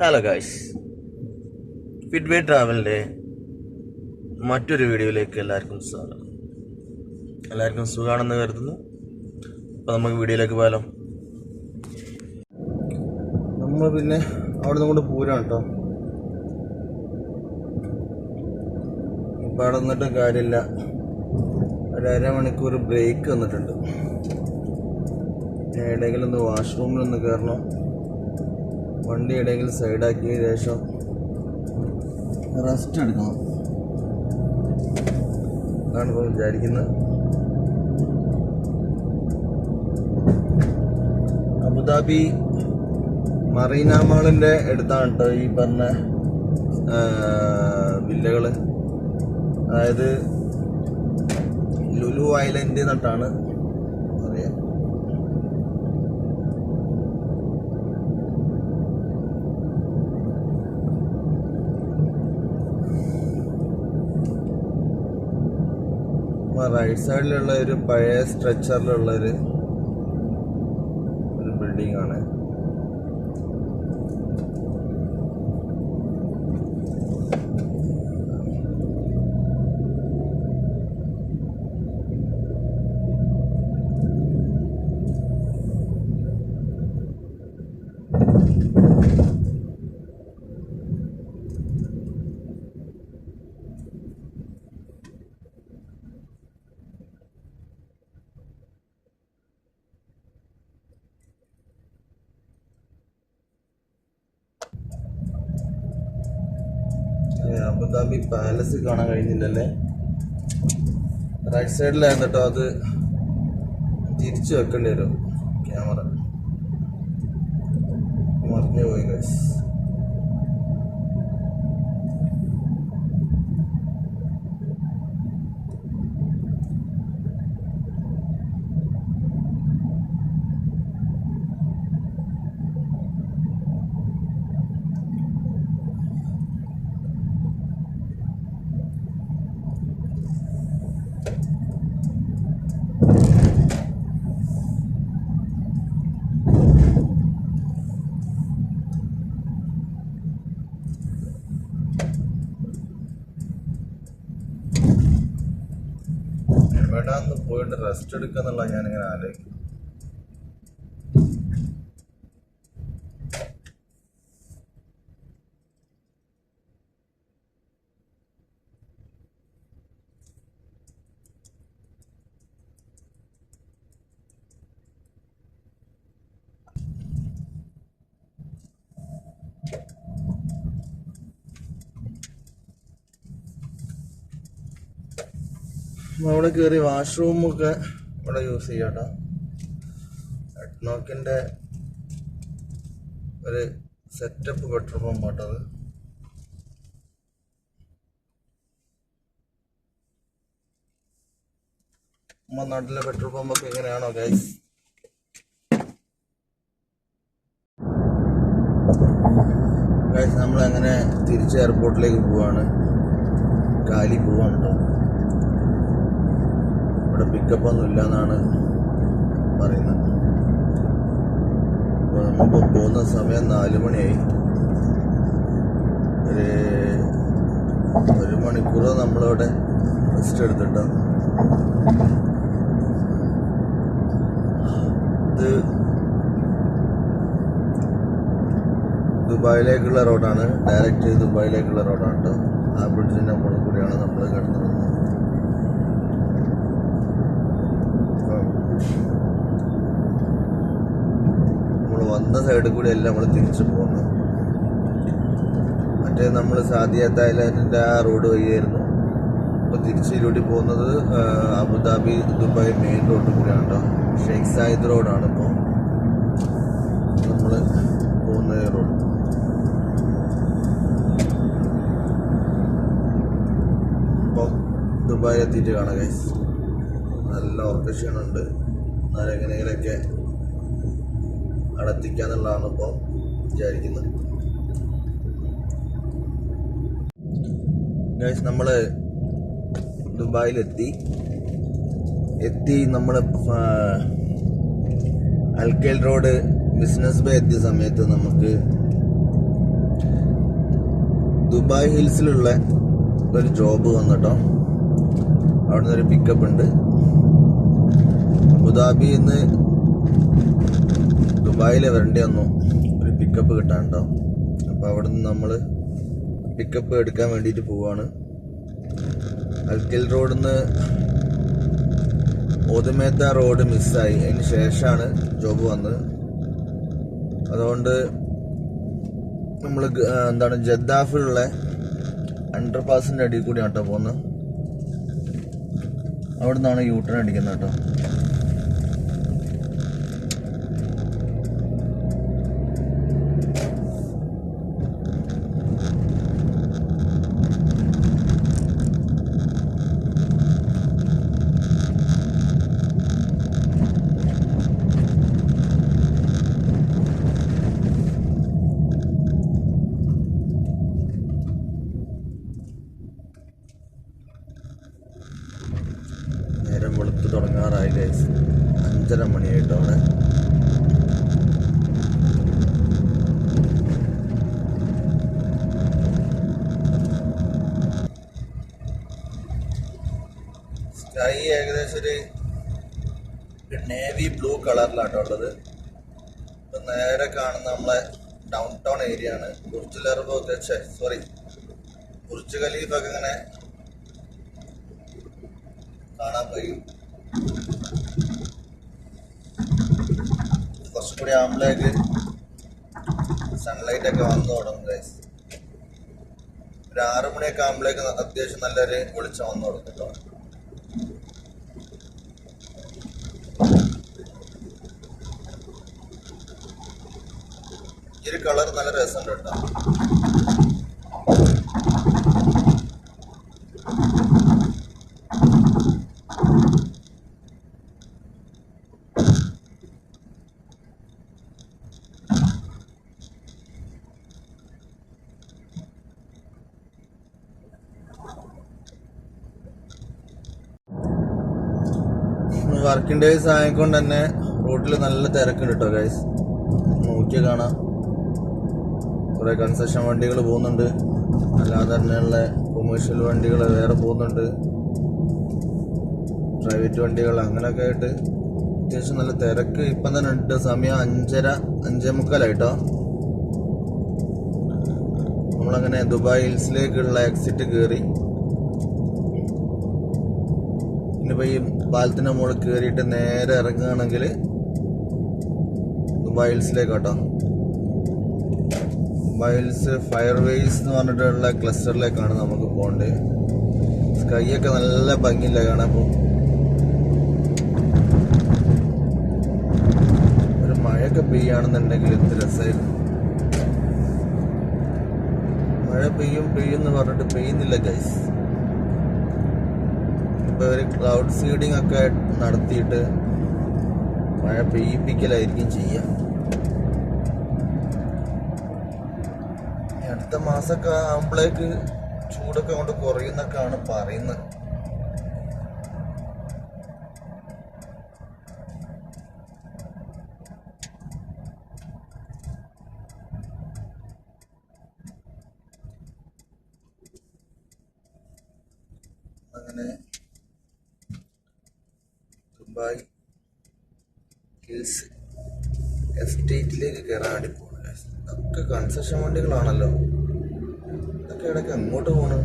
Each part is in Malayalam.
ഹലോ ഗായ്സ് ഫിറ്റ്വേ ട്രാവലിന്റെ മറ്റൊരു വീഡിയോയിലേക്ക് എല്ലാവർക്കും സ്വാഗതം. എല്ലാവർക്കും സുഖമാണെന്ന് കരുതുന്നു. അപ്പോൾ നമുക്ക് വീഡിയോയിലേക്ക് പോയാലോ? നമ്മൾ പിന്നെ അവിടെ നിന്ന് കൊണ്ട് പൂരാണ് കേട്ടോ. ഇപ്പം അവിടെ നിന്നിട്ടും കാര്യമില്ല. ഒരു അരമണിക്കൂർ ബ്രേക്ക് വന്നിട്ടുണ്ട്. എവിടെയെങ്കിലും ഒന്ന് വാഷ്റൂമിലൊന്ന് കയറണം? വണ്ടി എവിടെയെങ്കിലും സൈഡാക്കിയ ശേഷം റെസ്റ്റ് എടുക്കണം. അതാണ് ഇപ്പോൾ വിചാരിക്കുന്നത് അബുദാബി മറീന മാളിന്റെ അടുത്താണ് കേട്ടോ ഈ പറഞ്ഞ വില്ലകൾ അതായത് ലുലു ഐലൻഡ് എന്നിട്ടാണ് അറിയാം. റൈറ്റ് സൈഡിലുള്ള ഒരു പഴയ സ്ട്രെച്ചറിലുള്ള ഒരു ബിൽഡിംഗ് ആണ്. അബുദാബി പാലസ് കാണാൻ കഴിഞ്ഞില്ലല്ലേ? റൈറ്റ് സൈഡിലാണ് കേട്ടോ അത്. തിരിച്ചു വെക്കേണ്ടി വരും. ക്യാമറ മറിഞ്ഞു പോയി guys. ഒന്ന് റെസ്റ്റ് റെസ്റ്റ് എടുക്കാന്നുള്ള ഞാനിങ്ങനെ ആലോചിക്കും അവിടെ കയറി വാഷ്റൂമൊക്കെ ഇവിടെ യൂസ് ചെയ്യാട്ടോ. എട്നോക്കിന്റെ ഒരു സെറ്റപ്പ് പമ്പ് ആട്ടത് നമ്മുടെ നാട്ടിലെ പെട്രോൾ പമ്പൊക്കെ എങ്ങനെയാണോ ഗൈസ് ഗൈസ് നമ്മളങ്ങനെ തിരിച്ച് എയർപോർട്ടിലേക്ക് പോവാണ്. കാലി പോവാണ് കേട്ടോ ഇവിടെ പിക്കപ്പ് ഒന്നും ഇല്ല എന്നാണ് പറയുന്നത്. അപ്പോൾ നമ്മളിപ്പോൾ പോകുന്ന സമയം നാല് മണിയായി. ഒരു ഒരു മണിക്കൂർ നമ്മളിവിടെ റെസ്റ്റ് എടുത്തിട്ട്. ഇത് ദുബായിലേക്കുള്ള റോഡാണ് ഡയറക്റ്റ് ദുബായിലേക്കുള്ള റോഡാണ് കേട്ടോ ആ ബ്രിഡ്ജിന്റെ മുകളിൽ കൂടിയാണ് നമ്മൾ കിടന്നു നമ്മൾ വന്ന സൈഡിൽ കൂടി അല്ല നമ്മൾ തിരിച്ചു പോകുന്നത് മറ്റേ നമ്മൾ സാദിയ തായ്ലാൻഡിന്റെ ആ റോഡ് വഴിയായിരുന്നു. അപ്പോൾ തിരിച്ചിലൂട്ടി പോകുന്നത് അബുദാബി ദുബായ് മെയിൻ റോഡ് കൂടിയാണ് കേട്ടോ ഷെയ്ഖ് സായിദ് റോഡാണ് ഇപ്പോൾ നമ്മൾ പോകുന്ന റോഡ് ഇപ്പോൾ ദുബായിൽ എത്തിയിട്ട് കാണാം നല്ല ഓർക്കഷനുണ്ട് എന്നാലും എങ്ങനെയെങ്കിലൊക്കെ അടത്തിക്കാന്നുള്ളതാണ് ഇപ്പോൾ വിചാരിക്കുന്നത്. ഗൈസ് നമ്മൾ ദുബായിലെത്തി. എത്തി നമ്മൾ അൽക്കേൽ റോഡ് ബിസിനസ് ബേ എത്തിയ സമയത്ത് നമുക്ക് ദുബായ് ഹിൽസിലുള്ള ഒരു ജോബ് വന്നിട്ടോ അവിടുന്ന് ഒരു പിക്കപ്പ് ഉണ്ട്. അബുദാബിയിൽ നിന്ന് ദുബായിൽ വരേണ്ടി വന്നു ഒരു പിക്കപ്പ് കിട്ടാനുണ്ടോ അപ്പോൾ നിന്ന് നമ്മൾ പിക്കപ്പ് എടുക്കാൻ വേണ്ടിയിട്ട് പോവാണ്. അൽക്കൽ റോഡിൽ നിന്ന് ഒതുമേത്ത റോഡ് മിസ്സായി. അതിന് ശേഷമാണ് ജോബ് വന്നത്. അതുകൊണ്ട് നമ്മൾ എന്താണ് ജദ്ദാഫിലുള്ള അണ്ടർ പാസിന്റെ അടിയിൽ കൂടിയാണ് കേട്ടോ പോകുന്നത് അവിടെ നിന്നാണ് യൂട്ടേൺ അടിക്കുന്നത് കേട്ടോ നേരം വെളുത്ത് തുടങ്ങാറായി ഗൈസ് അഞ്ചര മണിയായിട്ടോ അവിടെ സ്കൈ ഏകദേശം ഒരു നേവി ബ്ലൂ കളറിലാട്ടോ ഉള്ളത്. ഇപ്പം നേരെ കാണുന്ന നമ്മളെ ഡൗൺ ടൗൺ ഏരിയ ആണ് ബുർജ് സോറി ബുർജ് ഖലീഫൊക്കെ ഇങ്ങനെ കാണാൻ കഴിയും. കുറച്ചും കൂടി ആകുമ്പോഴേക്ക് സൺലൈറ്റ് ഒക്കെ വന്നു തുടങ്ങും ഗൈസ് ഒരു ആറു മണിയൊക്കെ ആകുമ്പോഴേക്ക് അത്യാവശ്യം നല്ലൊരു വെളിച്ചം വന്നു തുടങ്ങും കേട്ടോ. ഒരു കളർ നല്ല രസമുണ്ട് കേട്ടോ. വർക്കിംഗ് ഡേയ്സ് ആയതുകൊണ്ട് തന്നെ റോട്ടിൽ നല്ല തിരക്കുണ്ട് കേട്ടോ ഗൈസ് നോക്കിയാൽ കാണാം. കുറേ കൺസെഷൻ വണ്ടികൾ പോകുന്നുണ്ട്. അല്ലാതെ തന്നെയുള്ള കൊമേഴ്ഷ്യൽ വണ്ടികൾ വേറെ പോകുന്നുണ്ട്. പ്രൈവറ്റ് വണ്ടികൾ അങ്ങനെയൊക്കെ ആയിട്ട് അത്യാവശ്യം നല്ല തിരക്ക്. ഇപ്പം തന്നെ ഉണ്ട്. സമയം അഞ്ചര അഞ്ചേ മുക്കാലായിട്ടോ. നമ്മളങ്ങനെ ദുബായ് ഹിൽസിലേക്കുള്ള എക്സിറ്റ് കയറി ഇനിയിപ്പോൾ ഈ പാലത്തിന്റെ മുകളിൽ കയറിയിട്ട് നേരെ ഇറങ്ങുകയാണെങ്കിൽ ദുബായ് ഹിൽസിലേക്ക് ഹിൽസ് ഫയർവേസ് എന്ന് പറഞ്ഞിട്ടുള്ള ക്ലസ്റ്ററിലേക്കാണ് നമുക്ക് പോകേണ്ടത് സ്കൈയൊക്കെ നല്ല ഭംഗിയില്ല കാണാൻ പോകും ഒരു മഴയൊക്കെ പെയ്യാണെന്നുണ്ടെങ്കിൽ എന്ത് രസമായിരുന്നു മഴ പെയ്യും പെയ്യും എന്ന് പറഞ്ഞിട്ട് പെയ്യുന്നില്ല ഗൈസ് ഇപ്പൊ ഒരു ക്ലൗഡ് സീഡിംഗ് ഒക്കെ നടത്തിയിട്ട് മഴ പെയ്യിപ്പിക്കലായിരിക്കും ചെയ്യുക ഇനി അടുത്ത മാസമൊക്കെ ആകുമ്പോഴേക്ക് ചൂടൊക്കെ കൊണ്ട് കുറയുന്നൊക്കെയാണ് പറയുന്നത് അങ്ങനെ ദുബായ് ഹിൽസ് എസ്റ്റേറ്റിലേക്ക് കയറാൻ വേണ്ടി പോകണം ഇതൊക്കെ കൺസ്ട്രക്ഷൻ വണ്ടികളാണല്ലോ ഇതൊക്കെ ഇടയ്ക്ക് അങ്ങോട്ട് പോണ്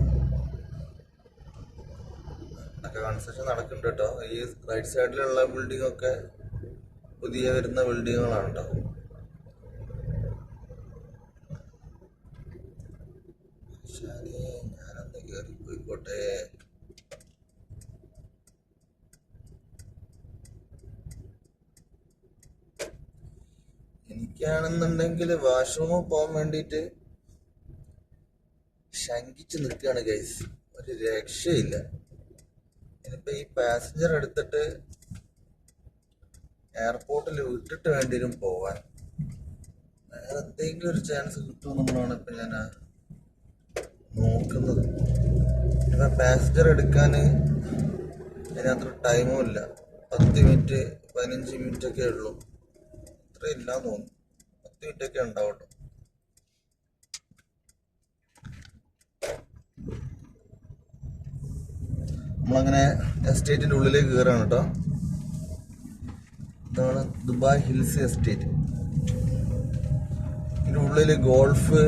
ഇതൊക്കെ കൺസ്ട്രക്ഷൻ നടക്കുന്നുണ്ട് കേട്ടോ. ഈ റൈറ്റ് സൈഡിലുള്ള ബിൽഡിംഗ് ഒക്കെ പുതിയ വരുന്ന ബിൽഡിങ്ങുകളാണ് കേട്ടോ. ഞാനന്ന് കയറി പോയിക്കോട്ടെ. എനിക്കാണെന്നുണ്ടെങ്കിൽ വാഷ്റൂമിൽ പോകാൻ വേണ്ടിയിട്ട് ശങ്കിച്ച് നിൽക്കുകയാണ് ഗൈസ് ഒരു രക്ഷയില്ല. ഇനിയിപ്പോ ഈ പാസഞ്ചർ എടുത്തിട്ട് എയർപോർട്ടിൽ വിട്ടിട്ട് വേണ്ടി പോവാൻ. വേറെ എന്തെങ്കിലും ഒരു ചാൻസ് കിട്ടുമെന്നുള്ളതാണ് ഇപ്പൊ ഞാൻ നോക്കുന്നത്. ഇപ്പൊ പാസഞ്ചർ എടുക്കാൻ അതിനത്ര ടൈമും ഇല്ല. പത്ത് മിനിറ്റ് പതിനഞ്ച് മിനിറ്റ് ഒക്കെ ഉള്ളൂ. അത്രയില്ല തോന്നുന്നു. പത്ത് മിനിറ്റ് ഒക്കെ ഉണ്ടാവട്ടോ. നമ്മളങ്ങനെ എസ്റ്റേറ്റിന്റെ ഉള്ളിലേക്ക് കയറാണ് കേട്ടോ. ഇതാണ് ദുബായ് ഹിൽസ് എസ്റ്റേറ്റ്. ഇതിന്റെ ഉള്ളിൽ ഗോൾഫ്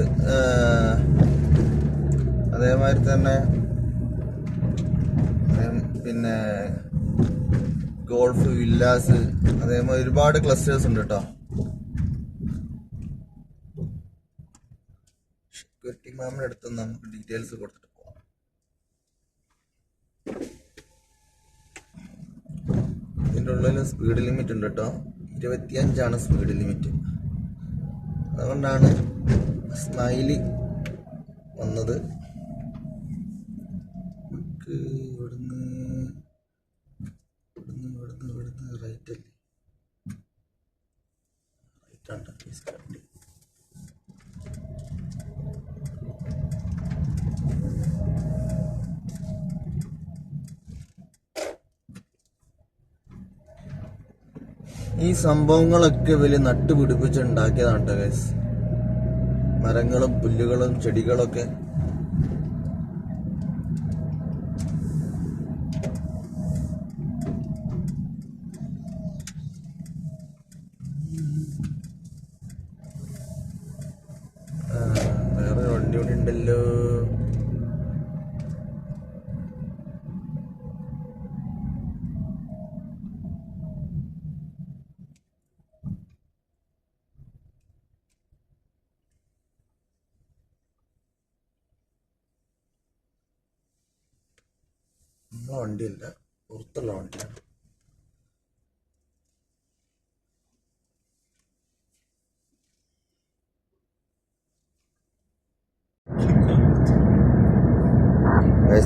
അതേമാതിരി തന്നെ പിന്നെ ഗോൾഫ് വില്ലാസ് അതേമാതിരി ഒരുപാട് ക്ലസ്റ്റേഴ്സ് ഉണ്ട് കേട്ടോ. സെക്യൂരിറ്റി മാമിന്റെ അടുത്ത് നമുക്ക് ഡീറ്റെയിൽസ് കൊടുത്തിട്ട് ഇതിന്റെ ഉള്ളിൽ സ്പീഡ് ലിമിറ്റ് ഉണ്ട് കേട്ടോ ഇരുപത്തിയഞ്ചാണ് സ്പീഡ് ലിമിറ്റ് അതുകൊണ്ടാണ് സ്മൈലി വന്നത്. നമുക്ക് ഇവിടുന്ന് ഇവിടുന്ന് ഇവിടുന്ന് ഇവിടുന്ന് റൈറ്റ് അല്ലേ? റൈറ്റ് ആണ്. ഈ സംഭവങ്ങളൊക്കെ വലിയ നട്ടുപിടിപ്പിച്ചുണ്ടാക്കിയതാണ് കേട്ടോ ഗൈസ് മരങ്ങളും പുല്ലുകളും ചെടികളൊക്കെ ആ, വേറെ വണ്ടി കൂടി ഉണ്ടല്ലോ നമ്മളെ വണ്ടിയല്ല പുറത്തുള്ള വണ്ടിയാണ്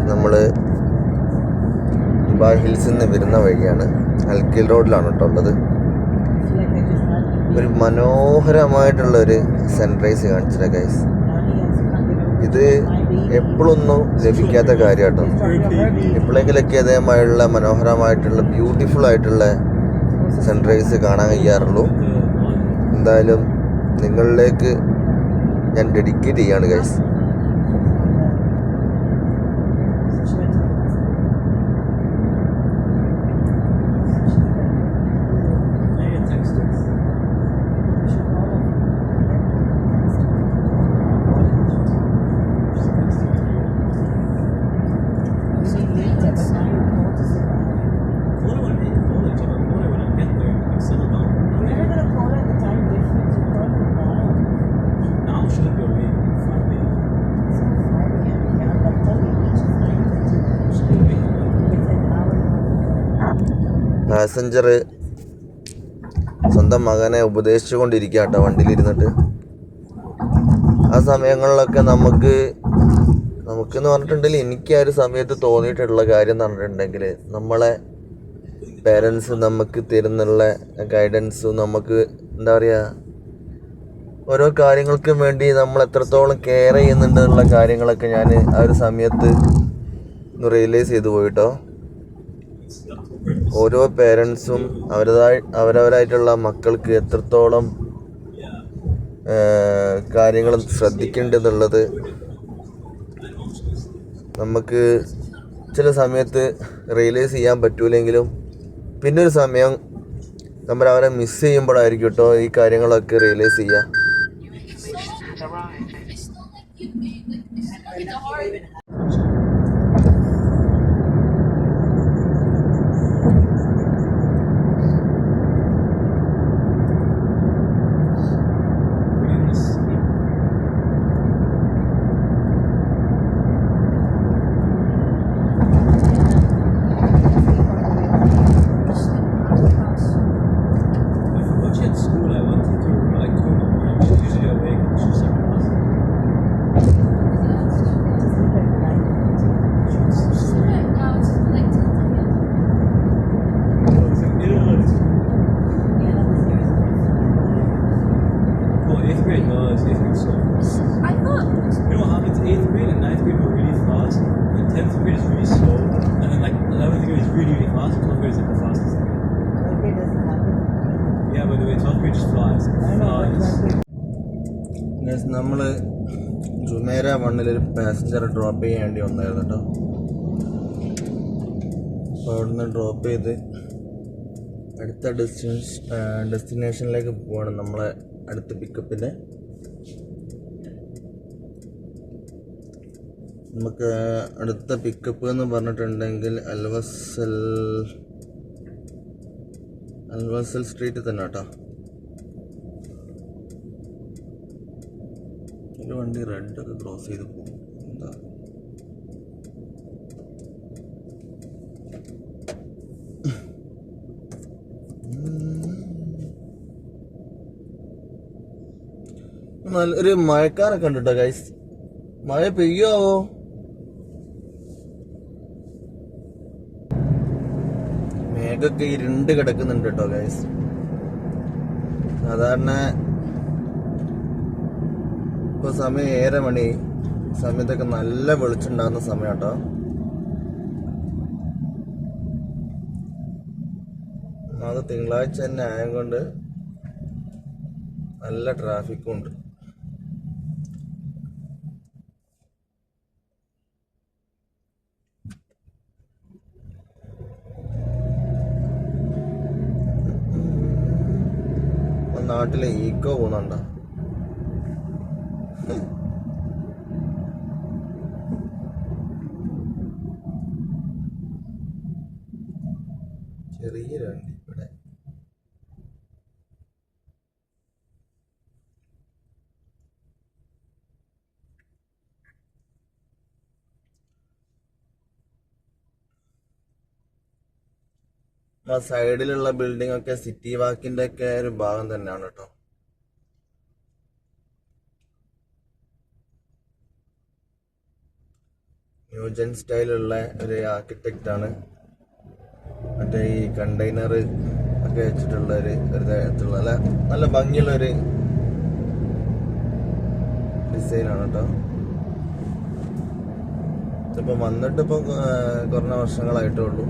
നമ്മൾ ദുബായ് ഹിൽസിൽ നിന്ന് വരുന്ന വഴിയാണ്. അൽക്കിൽ റോഡിലാണ് കേട്ടോ ഉള്ളത്. ഒരു മനോഹരമായിട്ടുള്ള ഒരു സൺറൈസ് കാണിച്ചില്ല ഗൈസ് ഇത് എപ്പോഴൊന്നും ലഭിക്കാത്ത കാര്യമാട്ടോ എപ്പോഴെങ്കിലൊക്കെ അതേമായുള്ള മനോഹരമായിട്ടുള്ള ബ്യൂട്ടിഫുൾ ആയിട്ടുള്ള സൺറൈസ് കാണാൻ കഴിയാറുള്ളൂ. എന്തായാലും നിങ്ങളിലേക്ക് ഞാൻ ഡെഡിക്കേറ്റ് ചെയ്യാണ് ഗൈസ് പാസഞ്ചർ സ്വന്തം മകനെ ഉപദേശിച്ചുകൊണ്ടിരിക്കുക കേട്ടോ വണ്ടിയിലിരുന്നിട്ട്. ആ സമയങ്ങളിലൊക്കെ നമുക്ക് നമുക്കെന്ന് പറഞ്ഞിട്ടുണ്ടെങ്കിൽ എനിക്ക് ആ ഒരു സമയത്ത് തോന്നിയിട്ടുള്ള കാര്യം എന്ന് പറഞ്ഞിട്ടുണ്ടെങ്കിൽ നമ്മളെ പേരൻസ് നമുക്ക് തരുന്നുള്ള ഗൈഡൻസും നമുക്ക് എന്താ പറയുക ഓരോ കാര്യങ്ങൾക്കും വേണ്ടി നമ്മൾ എത്രത്തോളം കെയർ ചെയ്യുന്നുണ്ടെന്നുള്ള കാര്യങ്ങളൊക്കെ ഞാൻ ആ ഒരു സമയത്ത് റിയലൈസ് ചെയ്തു പോയിട്ടോ ഓരോ പേരൻസും അവരതായി അവരവരായിട്ടുള്ള മക്കൾക്ക് എത്രത്തോളം കാര്യങ്ങൾ ശ്രദ്ധിക്കേണ്ടതെന്നുള്ളത് നമുക്ക് ചില സമയത്ത് റിയലൈസ് ചെയ്യാൻ പറ്റൂലെങ്കിലും പിന്നൊരു സമയം നമ്മൾ അവരെ മിസ് ചെയ്യുമ്പോഴായിരിക്കും കേട്ടോ ഈ കാര്യങ്ങളൊക്കെ റിയലൈസ് ചെയ്യുക 10th grade is really slow, and then like 11th grade is really, really fast, 12th grade is like the fastest. 12th grade doesn't happen. Yeah, by the way, 12th grade just flies. It flies. നമ്മൾ ജുമേര വണ്ണിൽ ഒരു പാസഞ്ചർ ഡ്രോപ്പ് ചെയ്യാൻ വേണ്ടി വന്നായിരുന്നു കേട്ടോ അപ്പോൾ അവിടുന്ന് ഡ്രോപ്പ് ചെയ്ത് അടുത്ത ഡെസ്റ്റിനേഷൻ ഡെസ്റ്റിനേഷനിലേക്ക് പോവാണ് നമ്മളെ അടുത്ത പിക്കപ്പിന്റെ നമുക്ക് അടുത്ത പിക്കപ്പ് എന്ന് പറഞ്ഞിട്ടുണ്ടെങ്കിൽ അൽവസൽ അൽവസൽ സ്ട്രീറ്റിൽ തന്നെ കേട്ടോ. ഒരു വണ്ടി റെഡ് ഒക്കെ ക്രോസ് ചെയ്ത് പോകും. എന്താ? നല്ല ഒരു മഴക്കാരൊക്കെ ഉണ്ട് കേട്ടോ ഗൈസ് മഴ പെയ്യാവോ? മേഘൊക്കെ ഇരുണ്ട് കിടക്കുന്നുണ്ട് കേട്ടോ ഗൈസ് സാധാരണ ഇപ്പൊ സമയം ഏഴര മണി. സമയത്തൊക്കെ നല്ല വെളിച്ചുണ്ടാകുന്ന സമയം കേട്ടോ. അത് തിങ്കളാഴ്ച തന്നെ ആയതുകൊണ്ട് നല്ല ട്രാഫിക്കും ഉണ്ട്. നാട്ടിലെ ഈക്കോ പോകുന്നുണ്ടോ ചെറിയൊരു വണ്ടി ഇവിടെ ആ സൈഡിലുള്ള ബിൽഡിംഗ് ഒക്കെ സിറ്റി വാക്കിന്റെ ഒക്കെ ഒരു ഭാഗം തന്നെയാണ് കേട്ടോ. ന്യൂജൻ സ്റ്റൈലുള്ള ഒരു ആർക്കിടെക്റ്റ് ആണ്. മറ്റേ ഈ കണ്ടെയ്നർ ഒക്കെ വെച്ചിട്ടുള്ള ഒരു തരത്തിലുള്ള നല്ല നല്ല ഭംഗിയുള്ള ഒരു ഡിസൈനാണ് കേട്ടോ. ഇപ്പൊ വന്നിട്ടിപ്പോ കുറഞ്ഞ വർഷങ്ങളായിട്ടേ ഉള്ളൂ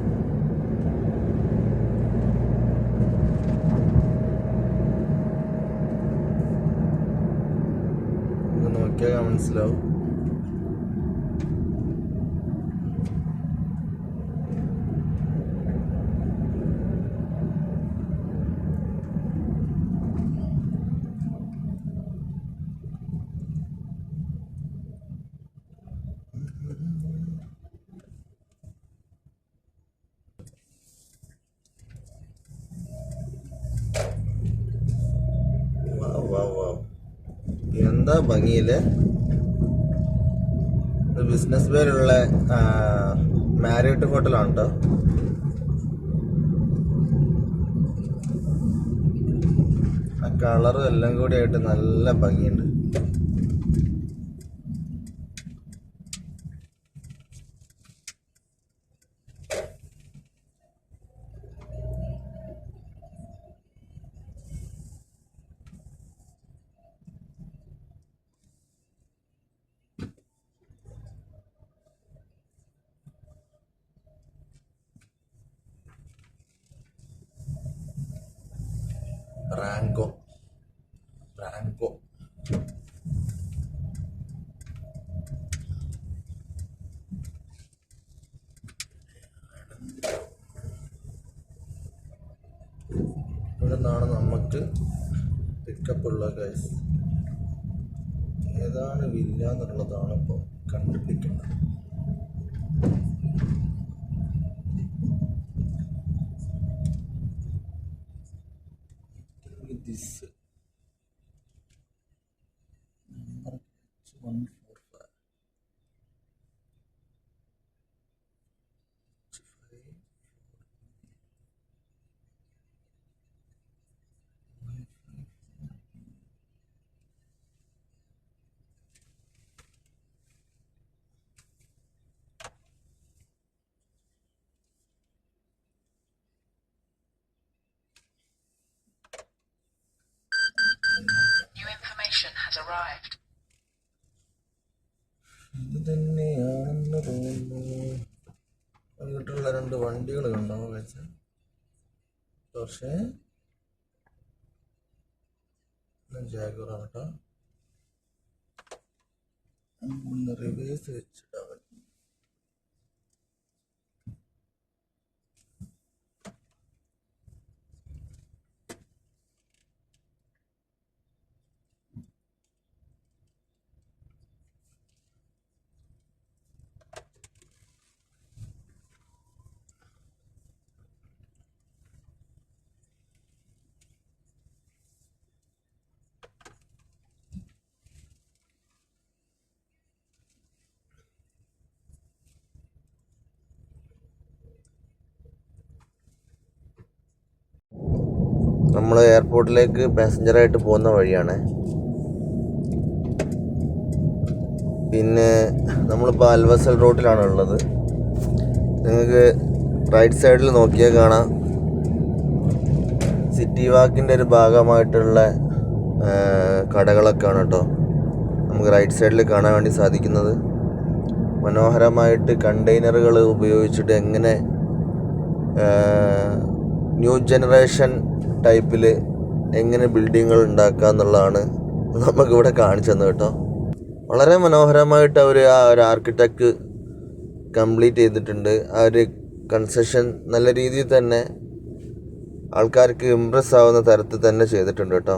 ഇത് നോക്കിയാൽ മനസ്സിലാവും എന്താ ഭംഗിയിൽ ബിസിനസ് പേരുള്ള മാരിയറ്റ് ഹോട്ടലാണ് കേട്ടോ ആ കളറും എല്ലാം കൂടി ആയിട്ട് നല്ല ഭംഗിയുണ്ട്. റാങ്കോ ഇവിടെ നമുക്ക് പിക്കപ്പ് ഉള്ള ഗൈസ് ഏതാണ് വില്ല എന്നുള്ളതാണ് ഇപ്പോൾ കണ്ടുപിടിക്കുന്നത് information has arrived. ഇത് തന്നെയാണെന്ന് തോന്നുന്നു. വൈകിട്ടുള്ള രണ്ട് വണ്ടികൾ കണ്ടോ വെച്ച? പക്ഷേ ജാഗറാണ് കേട്ടോ. റിവേഴ്സ് വെച്ചിട്ടാ നമ്മൾ എയർപോർട്ടിലേക്ക് പാസഞ്ചറായിട്ട് പോകുന്ന വഴിയാണ്. പിന്നെ നമ്മളിപ്പോൾ അൽവസൽ റോഡിലാണ് ഉള്ളത്. നിങ്ങൾക്ക് റൈറ്റ് സൈഡിൽ നോക്കിയാൽ കാണാം. സിറ്റി വാക്കിന്റെ ഒരു ഭാഗമായിട്ടുള്ള കടകളൊക്കെയാണ് കേട്ടോ നമുക്ക് റൈറ്റ് സൈഡിൽ കാണാൻ വേണ്ടി സാധിക്കുന്നത്. മനോഹരമായിട്ട് കണ്ടെയ്നറുകൾ ഉപയോഗിച്ചിട്ട് എങ്ങനെ ന്യൂ ജനറേഷൻ ടൈപ്പിൽ എങ്ങനെ ബിൽഡിങ്ങുകൾ ഉണ്ടാക്കുക എന്നുള്ളതാണ് നമുക്കിവിടെ കാണിച്ചു തന്നത് കേട്ടോ. വളരെ മനോഹരമായിട്ട് അവർ ആ ഒരു ആർക്കിടെക്ട് കംപ്ലീറ്റ് ചെയ്തിട്ടുണ്ട്. ആ ഒരു കൺസെഷൻ നല്ല രീതിയിൽ തന്നെ ആൾക്കാർക്ക് ഇമ്പ്രസ് ആവുന്ന തരത്തിൽ തന്നെ ചെയ്തിട്ടുണ്ട് കേട്ടോ.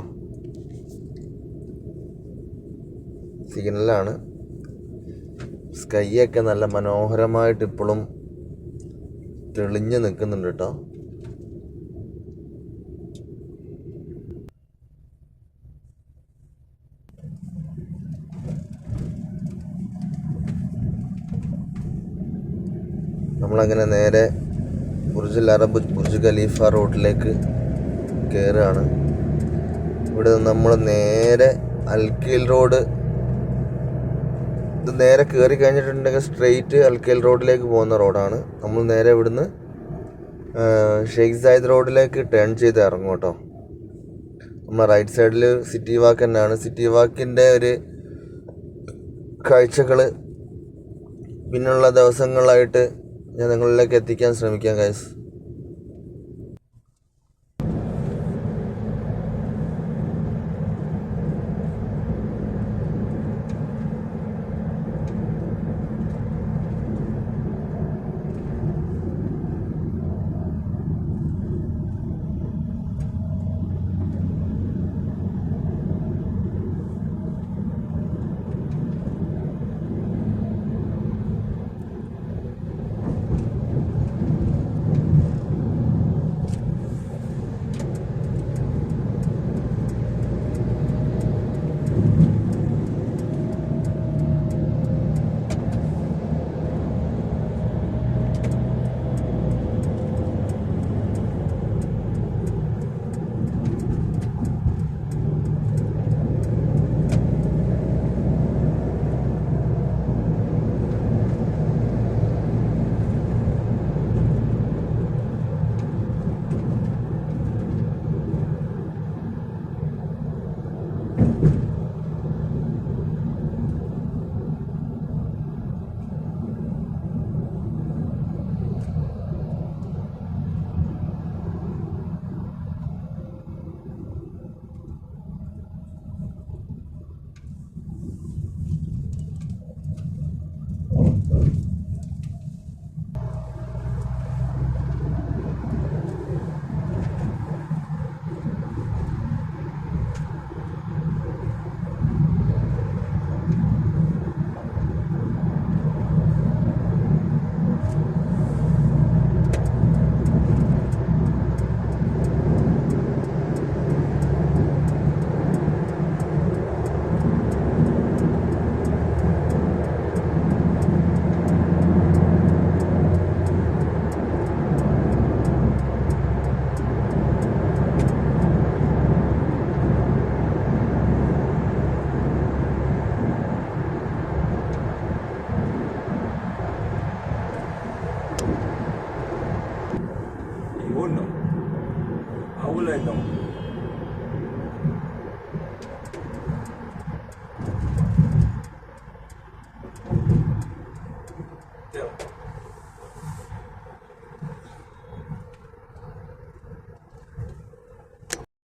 സിഗ്നലാണ്. സ്കൈ ഒക്കെ നല്ല മനോഹരമായിട്ട് ഇപ്പോഴും തെളിഞ്ഞു നിൽക്കുന്നുണ്ട് കേട്ടോ. നമ്മളങ്ങനെ നേരെ ബുർജുൽ അറബ് ബുർജ് ഖലീഫ റോഡിലേക്ക് കയറുകയാണ് ഇവിടെ നമ്മൾ നേരെ അൽക്കീൽ റോഡ്. ഇത് നേരെ കയറി കഴിഞ്ഞിട്ടുണ്ടെങ്കിൽ സ്ട്രെയിറ്റ് അൽക്കേൽ റോഡിലേക്ക് പോകുന്ന റോഡാണ്. നമ്മൾ നേരെ ഇവിടുന്ന് ഷെയ്ഖ് സായിദ് റോഡിലേക്ക് ടേൺ ചെയ്ത് ഇറങ്ങും കേട്ടോ. നമ്മൾ റൈറ്റ് സൈഡിൽ സിറ്റി വാക്ക് തന്നെയാണ്. സിറ്റി വാക്കിന്റെ ഒരു കാഴ്ചകൾ പിന്നുള്ള ദിവസങ്ങളായിട്ട് ഞാൻ നിങ്ങളിലേക്ക് എത്തിക്കാൻ ശ്രമിക്കാം ഗൈസ്